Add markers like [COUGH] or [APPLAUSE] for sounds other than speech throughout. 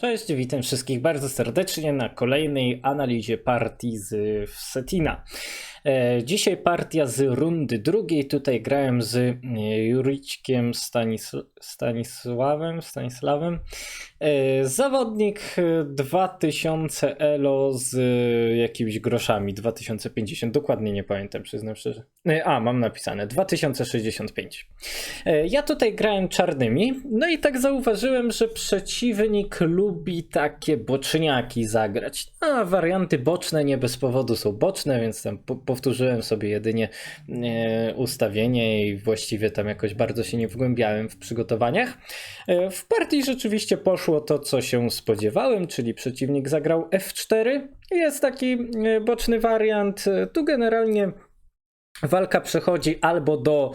Cześć, witam wszystkich bardzo serdecznie na kolejnej analizie partii z Setina. E, Dzisiaj partia z rundy drugiej. Tutaj grałem z e, Stanis Stanisławem. Stanisławem. E, Zawodnik e, 2000 elo z jakimiś groszami. 2050, dokładnie nie pamiętam, przyznam szczerze. A, mam napisane 2065. E, Ja tutaj grałem czarnymi, no i tak zauważyłem, że przeciwnik lubi takie boczniaki zagrać. A warianty boczne nie bez powodu są boczne, więc tam po powtórzyłem sobie jedynie e, ustawienie i właściwie tam jakoś bardzo się nie wgłębiałem w przygotowaniach. E, w partii rzeczywiście poszło to, co się spodziewałem, czyli przeciwnik zagrał F4. Jest taki e, boczny wariant. Tu generalnie Walka przechodzi albo do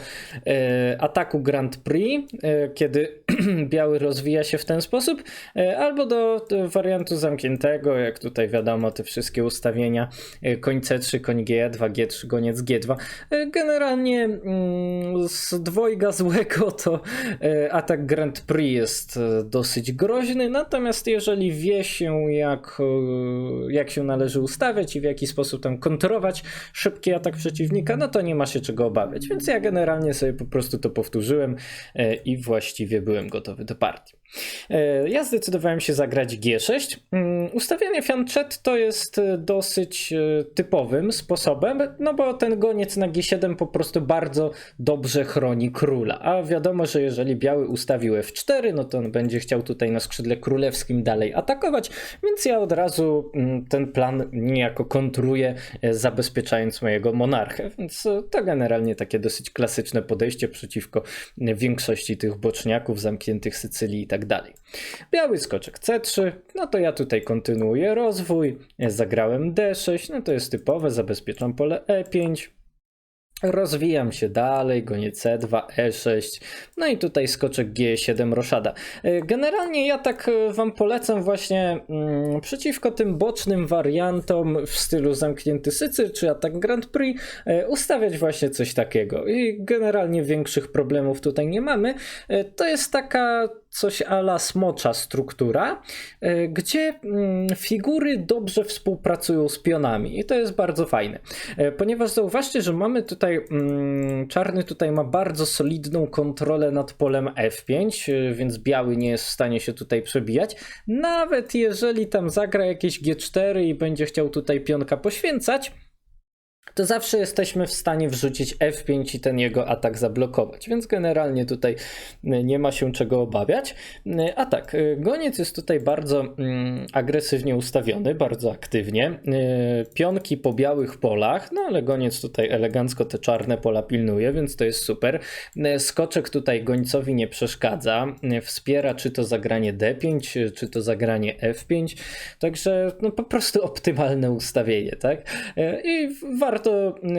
e, ataku Grand Prix, e, kiedy [CLEARS THROAT] biały rozwija się w ten sposób, e, albo do, do wariantu zamkniętego, jak tutaj wiadomo, te wszystkie ustawienia e, koń C3, koń G2, G3, goniec G2. E, generalnie mm, z dwojga złego to e, atak Grand Prix jest e, dosyć groźny, natomiast jeżeli wie się jak, e, jak się należy ustawiać i w jaki sposób tam kontrolować szybki atak przeciwnika, no to nie ma się czego obawiać. Więc ja generalnie sobie po prostu to powtórzyłem e, i właściwie byłem gotowy do partii. E, Ja zdecydowałem się zagrać G6. Mm, Ustawianie fianchet to jest e, dosyć e, typowym sposobem, no bo ten goniec na G7 po prostu bardzo dobrze chroni króla. A wiadomo, że jeżeli biały ustawił F4, no to on będzie chciał tutaj na skrzydle królewskim dalej atakować, więc ja od razu mm, ten plan niejako kontruję, zabezpieczając mojego monarchę. Więc to generalnie takie dosyć klasyczne podejście przeciwko większości tych boczniaków zamkniętych Sycylii i tak dalej. Biały skoczek C3, no to ja tutaj kontynuuję rozwój. Zagrałem D6, no to jest typowe, zabezpieczam pole E5. Rozwijam się dalej, gonię C2, E6, no i tutaj skoczek G7 roszada. E, Generalnie ja tak e, wam polecam właśnie mm, przeciwko tym bocznym wariantom w stylu zamknięty Sycyl czy atak Grand Prix e, ustawiać właśnie coś takiego. I generalnie większych problemów tutaj nie mamy. To jest taka coś ala smocza struktura, e, gdzie mm, figury dobrze współpracują z pionami i to jest bardzo fajne. E, Ponieważ zauważcie, że mamy tutaj, mm, czarny tutaj ma bardzo solidną kontrolę nad polem F5, e, więc biały nie jest w stanie się tutaj przebijać. Nawet jeżeli tam zagra jakieś G4 i będzie chciał tutaj pionka poświęcać, to zawsze jesteśmy w stanie wrzucić F5 i ten jego atak zablokować, więc generalnie tutaj y, nie ma się czego obawiać. Y, A tak, y, goniec jest tutaj bardzo mm, agresywnie ustawiony, bardzo aktywnie. Pionki po białych polach, no ale goniec tutaj elegancko te czarne pola pilnuje, więc to jest super. Skoczek tutaj gońcowi nie przeszkadza, wspiera czy to zagranie D5, y, czy to zagranie F5, także no po prostu optymalne ustawienie, tak? I warto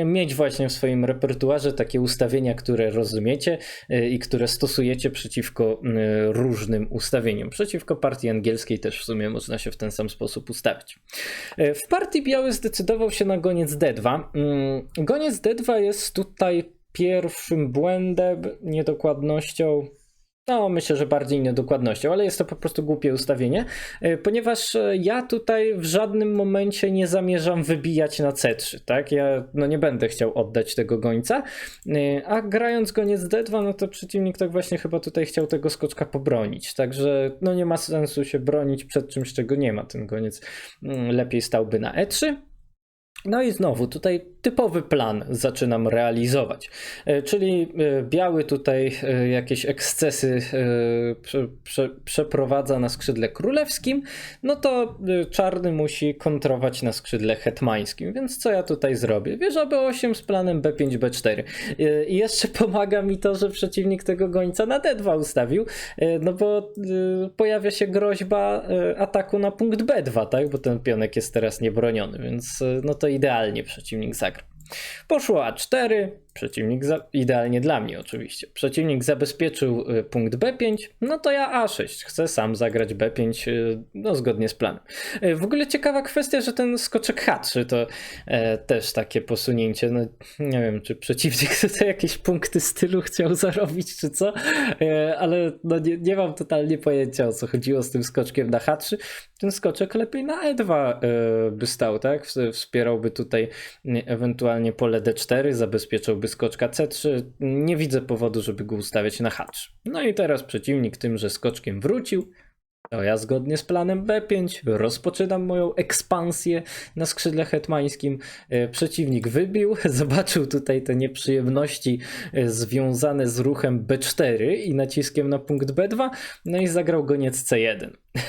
mieć właśnie w swoim repertuarze takie ustawienia, które rozumiecie y, i które stosujecie przeciwko y, różnym ustawieniom. Przeciwko partii angielskiej też w sumie można się w ten sam sposób ustawić. Y, W partii biały zdecydował się na goniec D2. Mm, Goniec D2 jest tutaj pierwszym błędem, niedokładnością. No, myślę, że bardziej niedokładnością, ale jest to po prostu głupie ustawienie, e, ponieważ e, ja tutaj w żadnym momencie nie zamierzam wybijać na C3, tak? Ja no, nie będę chciał oddać tego gońca, e, a grając goniec D2, no to przeciwnik tak właśnie chyba tutaj chciał tego skoczka pobronić, także no nie ma sensu się bronić przed czymś, czego nie ma. Ten goniec mm, lepiej stałby na E3. No i znowu tutaj typowy plan zaczynam realizować. E, Czyli e, biały tutaj e, jakieś ekscesy prze, prze, przeprowadza na skrzydle królewskim, no to czarny musi kontrować na skrzydle hetmańskim. Więc co ja tutaj zrobię? Wieża B8 z planem B5, B4. E, I jeszcze [LAUGHS] pomaga mi to, że przeciwnik tego gońca na D2 ustawił, no bo pojawia się groźba ataku na punkt B2, tak? Bo ten pionek jest teraz niebroniony, więc no to idealnie przeciwnik zagra. Poszło A4, Przeciwnik, za... idealnie dla mnie oczywiście. Przeciwnik zabezpieczył y, punkt B5, no to ja A6. Chcę sam zagrać B5, y, no zgodnie z planem. Y, W ogóle ciekawa kwestia, że ten skoczek H3 to e, też takie posunięcie. No nie wiem, czy przeciwnik [LAUGHS] tutaj jakieś punkty stylu chciał zarobić, czy co, e, ale no nie, nie mam totalnie pojęcia o co chodziło z tym skoczkiem na H3. Ten skoczek lepiej na E2 e, by stał, tak? Wspierałby tutaj ewentualnie pole D4, zabezpieczałby skoczka C3. Nie widzę powodu, żeby go ustawiać na H3. No i teraz przeciwnik tym, że skoczkiem wrócił, to ja zgodnie z planem B5 rozpoczynam moją ekspansję na skrzydle hetmańskim. E, Przeciwnik wybił, [LAUGHS] zobaczył tutaj te nieprzyjemności e, związane z ruchem B4 i naciskiem na punkt B2, no i zagrał goniec C1. [LAUGHS]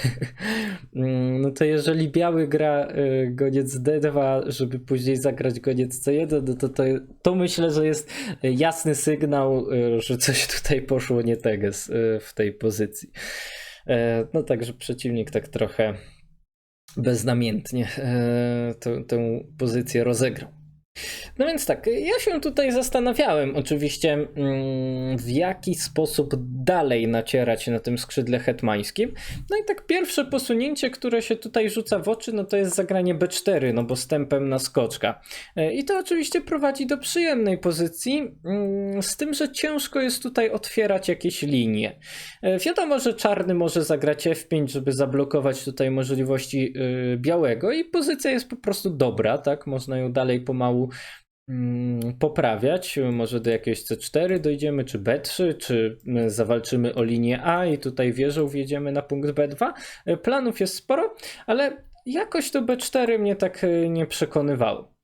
Mm, No to jeżeli biały gra e, goniec D2, żeby później zagrać goniec C1, no to, to, to myślę, że jest jasny sygnał, że coś tutaj poszło nie z- e, w tej pozycji. E, No także przeciwnik tak trochę beznamiętnie e, tę, tę pozycję rozegrał. No więc tak, ja się tutaj zastanawiałem oczywiście, mm, w jaki sposób dalej nacierać na tym skrzydle hetmańskim. No i tak pierwsze posunięcie, które się tutaj rzuca w oczy, no to jest zagranie B4, no bo stępem na skoczka. E, I to oczywiście prowadzi do przyjemnej pozycji, mm, z tym, że ciężko jest tutaj otwierać jakieś linie. E, Wiadomo, że czarny może zagrać F5, żeby zablokować tutaj możliwości y, białego i pozycja jest po prostu dobra, tak? Można ją dalej pomału mm, poprawiać. Może do jakiegoś C4 dojdziemy, czy B3, czy y, zawalczymy o linię A i tutaj wieżą wjedziemy na punkt B2. Y, Planów jest sporo, ale jakoś to B4 mnie tak y, nie przekonywało.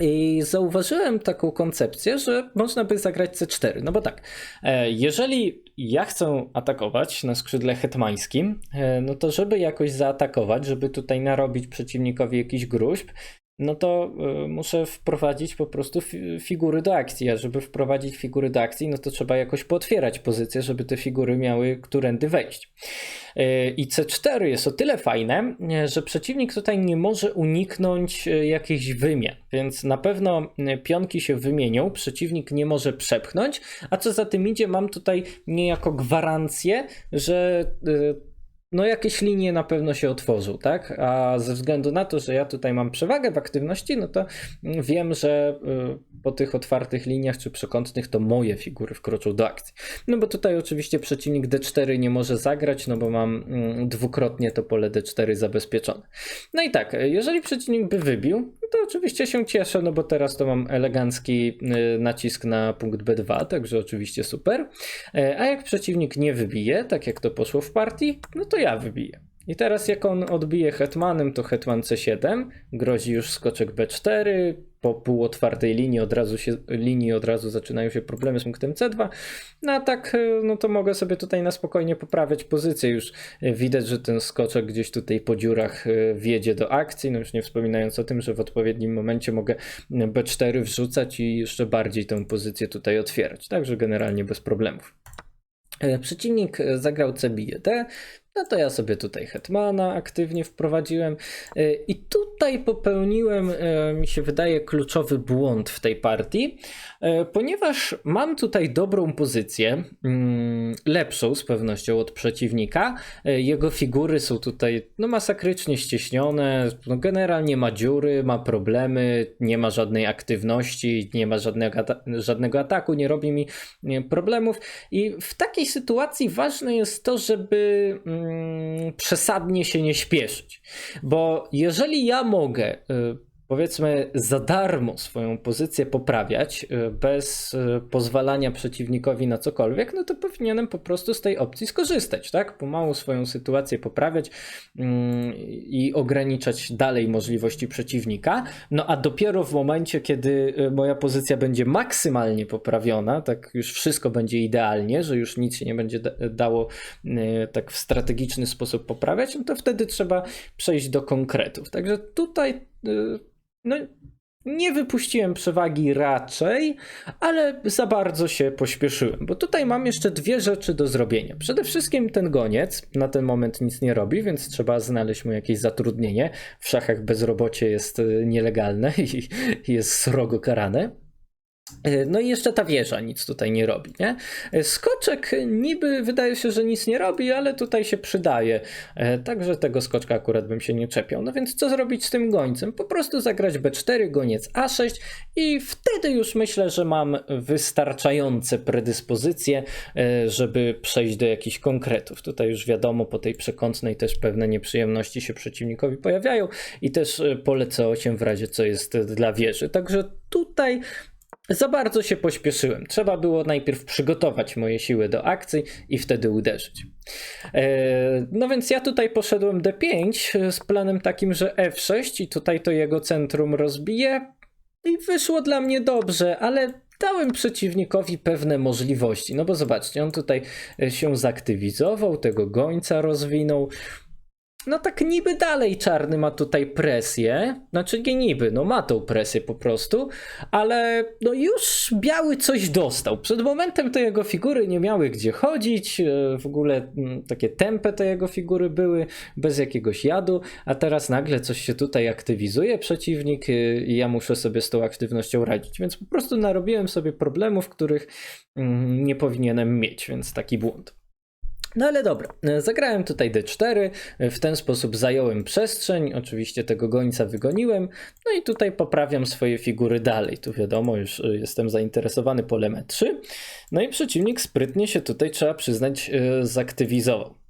I zauważyłem taką koncepcję, że można by zagrać C4. No bo tak, e, jeżeli ja chcę atakować na skrzydle hetmańskim, e, no to żeby jakoś zaatakować, żeby tutaj narobić przeciwnikowi jakiś gruźb, no to e, muszę wprowadzić po prostu fi- figury do akcji. A żeby wprowadzić figury do akcji, no to trzeba jakoś pootwierać pozycję, żeby te figury miały którędy wejść. E, I C4 jest o tyle fajne, e, że przeciwnik tutaj nie może uniknąć jakichś wymian, więc na pewno pionki się wymienią, przeciwnik nie może przepchnąć, a co za tym idzie, mam tutaj niejako gwarancję, że no jakieś linie na pewno się otworzą, tak? A ze względu na to, że ja tutaj mam przewagę w aktywności, no to wiem, że y, po tych otwartych liniach czy przekątnych to moje figury wkroczą do akcji. No bo tutaj oczywiście przeciwnik D4 nie może zagrać, no bo mam mm, dwukrotnie to pole D4 zabezpieczone. No i tak, jeżeli przeciwnik by wybił, to oczywiście się cieszę, no bo teraz to mam elegancki y, nacisk na punkt B2, także oczywiście super. E, A jak przeciwnik nie wybije, tak jak to poszło w partii, no to ja wybiję. I teraz jak on odbije hetmanem, to hetman C7, grozi już skoczek B4, po półotwartej linii od razu się, linii od razu zaczynają się problemy z punktem C2, no a tak, e, no to mogę sobie tutaj na spokojnie poprawiać pozycję, już e, widać, że ten skoczek gdzieś tutaj po dziurach e, wjedzie do akcji, no już nie wspominając o tym, że w odpowiednim momencie mogę B4 wrzucać i jeszcze bardziej tę pozycję tutaj otwierać, także generalnie bez problemów. Przeciwnik zagrał C bije D, no to ja sobie tutaj hetmana aktywnie wprowadziłem e, i tutaj popełniłem, e, mi się wydaje, kluczowy błąd w tej partii, e, ponieważ mam tutaj dobrą pozycję, mm, lepszą z pewnością od przeciwnika. Jego figury są tutaj no, masakrycznie ścieśnione, no, generalnie ma dziury, ma problemy, nie ma żadnej aktywności, nie ma żadnego, żadnego ataku, nie robi mi problemów. I w takiej sytuacji ważne jest to, żeby mm, przesadnie się nie śpieszyć. Bo jeżeli ja mogę, y, powiedzmy, za darmo swoją pozycję poprawiać, y, bez y, pozwalania przeciwnikowi na cokolwiek, no to powinienem po prostu z tej opcji skorzystać, tak? Pomału swoją sytuację poprawiać mm, i ograniczać dalej możliwości przeciwnika. No a dopiero w momencie, kiedy y, moja pozycja będzie maksymalnie poprawiona, tak już wszystko będzie idealnie, że już nic się nie będzie da- dało tak w strategiczny sposób poprawiać, no to wtedy trzeba przejść do konkretów. Także tutaj no, nie wypuściłem przewagi raczej, ale za bardzo się pośpieszyłem, bo tutaj mam jeszcze dwie rzeczy do zrobienia. Przede wszystkim ten goniec na ten moment nic nie robi, więc trzeba znaleźć mu jakieś zatrudnienie. W szachach bezrobocie jest y, nielegalne i i jest srogo karane. E, No i jeszcze ta wieża nic tutaj nie robi, nie? E, Skoczek niby wydaje się, że nic nie robi, ale tutaj się przydaje. E, Także tego skoczka akurat bym się nie czepiał. No więc co zrobić z tym gońcem? Po prostu zagrać B4, goniec A6 i wtedy już myślę, że mam wystarczające predyspozycje, żeby przejść do jakichś konkretów. Tutaj już wiadomo, po tej przekątnej też pewne nieprzyjemności się przeciwnikowi pojawiają i też e, pole C8 w razie co jest dla wieży. Także tutaj za bardzo się pośpieszyłem. Trzeba było najpierw przygotować moje siły do akcji i wtedy uderzyć. E, No więc ja tutaj poszedłem D5 z planem takim, że F6 i tutaj to jego centrum rozbiję. I wyszło dla mnie dobrze, ale dałem przeciwnikowi pewne możliwości. No bo zobaczcie, on tutaj się zaktywizował, tego gońca rozwinął. No tak niby dalej czarny ma tutaj presję, znaczy nie niby, no ma tą presję po prostu, ale no już biały coś dostał. Przed momentem te jego figury nie miały gdzie chodzić, e, w ogóle mm, takie tempe te jego figury były, bez jakiegoś jadu, a teraz nagle coś się tutaj aktywizuje przeciwnik e, i ja muszę sobie z tą aktywnością radzić, więc po prostu narobiłem sobie problemów, których mm, nie powinienem mieć, więc taki błąd. No ale dobra, e, zagrałem tutaj D4, e, w ten sposób zająłem przestrzeń, oczywiście tego gońca wygoniłem, no i tutaj poprawiam swoje figury dalej. Tu wiadomo, już e, jestem zainteresowany polem E3. No i przeciwnik sprytnie się tutaj, trzeba przyznać, zaktywizował.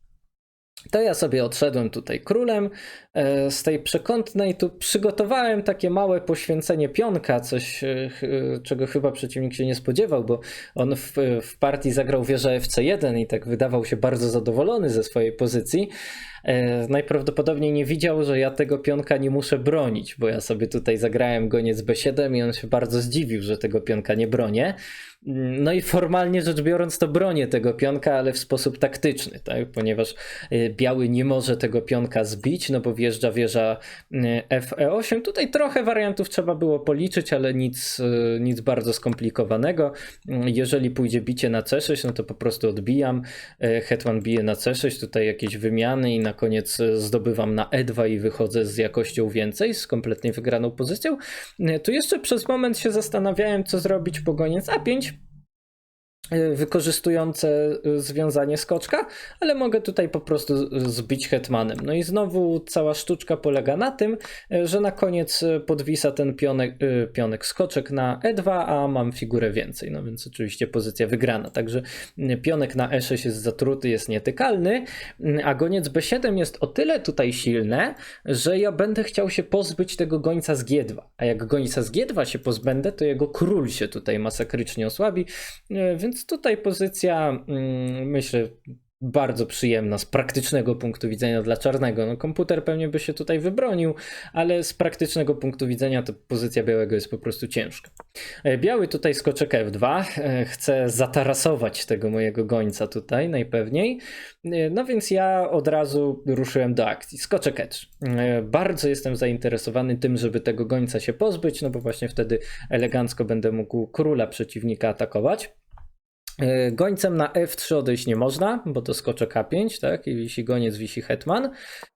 To ja sobie odszedłem tutaj królem e, z tej przekątnej. Tu przygotowałem takie małe poświęcenie pionka, coś e, e, czego chyba przeciwnik się nie spodziewał, bo on w, w partii zagrał wieżę FC1 i tak wydawał się bardzo zadowolony ze swojej pozycji. E, Najprawdopodobniej nie widział, że ja tego pionka nie muszę bronić, bo ja sobie tutaj zagrałem goniec B7 i on się bardzo zdziwił, że tego pionka nie bronię. No i formalnie rzecz biorąc, to bronię tego pionka, ale w sposób taktyczny, tak? ponieważ e, biały nie może tego pionka zbić, no bo wjeżdża wieża e, FE8. Tutaj trochę wariantów trzeba było policzyć, ale nic, nic bardzo skomplikowanego. Jeżeli pójdzie bicie na C6, no to po prostu odbijam. Hetman bije na C6, tutaj jakieś wymiany i na koniec e, zdobywam na E2 i wychodzę z jakością więcej, z kompletnie wygraną pozycją. Tu jeszcze przez moment się zastanawiałem, co zrobić po goniec A5 e, wykorzystujące e, związanie skoczka, ale mogę tutaj po prostu zbić hetmanem. No i znowu cała sztuczka polega na tym, że na koniec podwisa ten pionek, pionek skoczek na E2, a mam figurę więcej. No więc oczywiście pozycja wygrana. Także pionek na E6 jest zatruty, jest nietykalny, a goniec B7 jest o tyle tutaj silne, że ja będę chciał się pozbyć tego gońca z G2. A jak gońca z G2 się pozbędę, to jego król się tutaj masakrycznie osłabi, E, Tutaj pozycja, mm, myślę, bardzo przyjemna z praktycznego punktu widzenia dla czarnego. No, komputer pewnie by się tutaj wybronił, ale z praktycznego punktu widzenia to pozycja białego jest po prostu ciężka. E, Biały tutaj skoczek F2, e, chce zatarasować tego mojego gońca tutaj najpewniej. E, No więc ja od razu ruszyłem do akcji. Skoczek E3. E, Bardzo jestem zainteresowany tym, żeby tego gońca się pozbyć, no bo właśnie wtedy elegancko będę mógł króla przeciwnika atakować. E, Gońcem na F3 odejść nie można, bo to skoczek A5, tak? I wisi goniec, wisi hetman,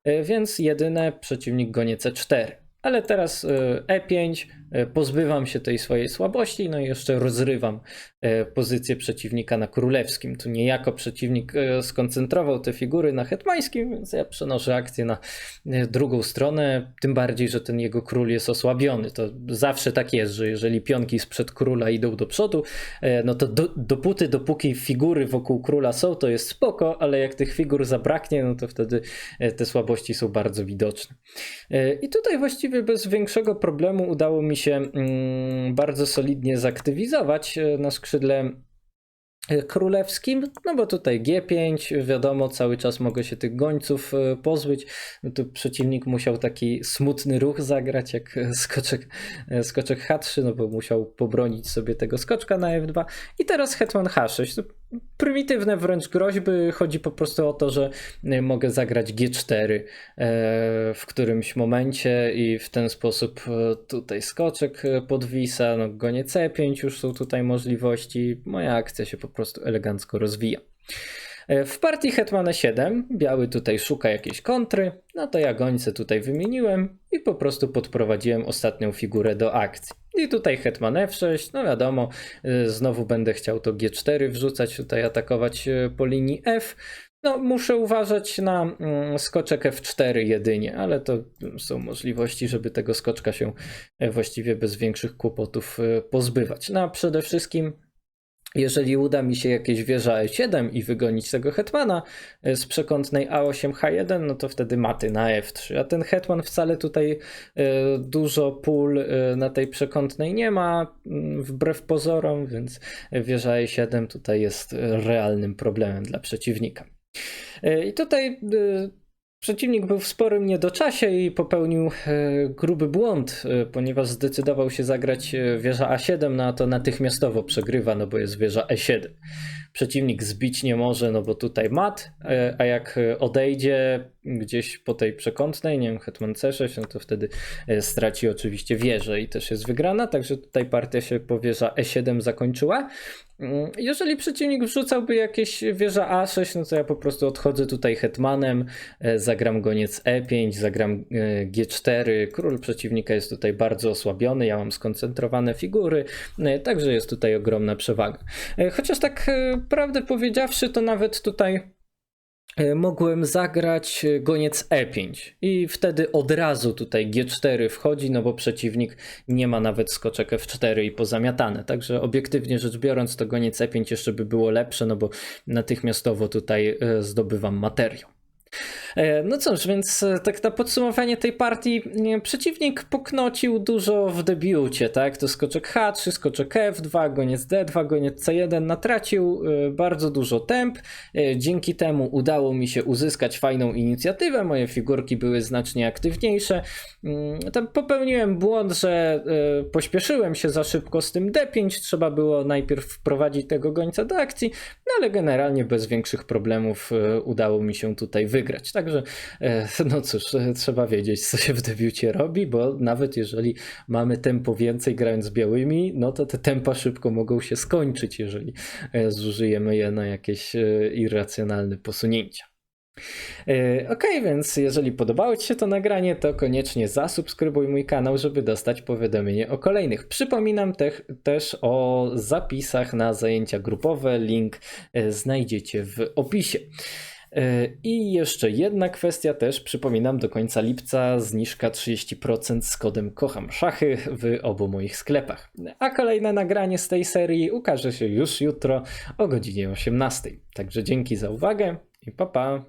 E, więc jedyne przeciwnik goniec C4. Ale teraz e, E5, e, pozbywam się tej swojej słabości, no i jeszcze rozrywam e, pozycję przeciwnika na królewskim. Tu niejako przeciwnik e, skoncentrował te figury na hetmańskim, więc ja przenoszę akcję na e, drugą stronę, tym bardziej, że ten jego król jest osłabiony. To zawsze tak jest, że jeżeli pionki sprzed króla idą do przodu, e, no to do, dopóty, dopóki figury wokół króla są, to jest spoko, ale jak tych figur zabraknie, no to wtedy e, te słabości są bardzo widoczne. E, I tutaj właściwie bez większego problemu udało mi się mm, bardzo solidnie zaktywizować e, na skrzydle e, królewskim, no bo tutaj G5, wiadomo, cały czas mogę się tych gońców e, pozbyć. No tu przeciwnik musiał taki smutny ruch zagrać, jak skoczek, skoczek H3, no bo musiał pobronić sobie tego skoczka na F2. I teraz hetman H6. Prymitywne wręcz groźby. Chodzi po prostu o to, że e, mogę zagrać G4 e, w którymś momencie i w ten sposób e, tutaj skoczek e, podwisa, no gonie C5 już są tutaj możliwości. Moja akcja się po prostu elegancko rozwija. E, W partii Hetmana 7 biały tutaj szuka jakiejś kontry, no to ja gońce tutaj wymieniłem i po prostu podprowadziłem ostatnią figurę do akcji. I tutaj Hetman F6, no wiadomo, e, znowu będę chciał to G4 wrzucać, tutaj atakować e, po linii F. No, muszę uważać na mm, skoczek F4 jedynie, ale to są możliwości, żeby tego skoczka się właściwie bez większych kłopotów pozbywać. No a przede wszystkim jeżeli uda mi się jakieś wieża E7 i wygonić tego hetmana e, z przekątnej A8 H1, no to wtedy maty na F3. A ten hetman wcale tutaj e, dużo pól e, na tej przekątnej nie ma, mm, wbrew pozorom, więc wieża E7 tutaj jest realnym problemem dla przeciwnika. I tutaj Przeciwnik był w sporym niedoczasie i popełnił e, gruby błąd, e, ponieważ zdecydował się zagrać e, wieża A7, no a to natychmiastowo przegrywa, no bo jest wieża E7. Przeciwnik zbić nie może, no bo tutaj mat, e, a jak odejdzie gdzieś po tej przekątnej, nie wiem, hetman C6, no to wtedy e, straci oczywiście wieżę i też jest wygrana, także tutaj partia się po wieża E7 zakończyła. Mm, Jeżeli przeciwnik wrzucałby jakieś wieża A6, no to ja po prostu odchodzę tutaj hetmanem, e, zagram goniec E5, zagram e, G4. Król przeciwnika jest tutaj bardzo osłabiony, ja mam skoncentrowane figury, e, także jest tutaj ogromna przewaga. Chociaż tak prawdę powiedziawszy, to nawet tutaj e, mogłem zagrać e, goniec E5 i wtedy od razu tutaj G4 wchodzi, no bo przeciwnik nie ma nawet skoczek F4 i pozamiatane. Także obiektywnie rzecz biorąc, to goniec E5 jeszcze by było lepsze, no bo natychmiastowo tutaj e, zdobywam materiał. E, No cóż, więc e, tak na podsumowanie tej partii, przeciwnik poknocił dużo w debiucie, tak? To skoczek H3, skoczek F2, goniec D2, goniec C1, natracił e, bardzo dużo temp. Dzięki temu udało mi się uzyskać fajną inicjatywę, moje figurki były znacznie aktywniejsze. Mm, Tam popełniłem błąd, że pośpieszyłem się za szybko z tym D5, trzeba było najpierw wprowadzić tego gońca do akcji, no ale generalnie bez większych problemów udało mi się tutaj wygrać. Także, e, no cóż, e, trzeba wiedzieć, co się w debiucie robi, bo nawet jeżeli mamy tempo więcej grając z białymi, no to te tempa szybko mogą się skończyć, jeżeli e, zużyjemy je na jakieś irracjonalne posunięcia. Ok, więc jeżeli podobało Ci się to nagranie, to koniecznie zasubskrybuj mój kanał, żeby dostać powiadomienie o kolejnych. Przypominam te, też o zapisach na zajęcia grupowe. Link znajdziecie w opisie. E, I jeszcze jedna kwestia też, przypominam, do końca lipca zniżka 30% z kodem Kocham Szachy w obu moich sklepach. A kolejne nagranie z tej serii ukaże się już jutro o godzinie 18. Także dzięki za uwagę i pa pa!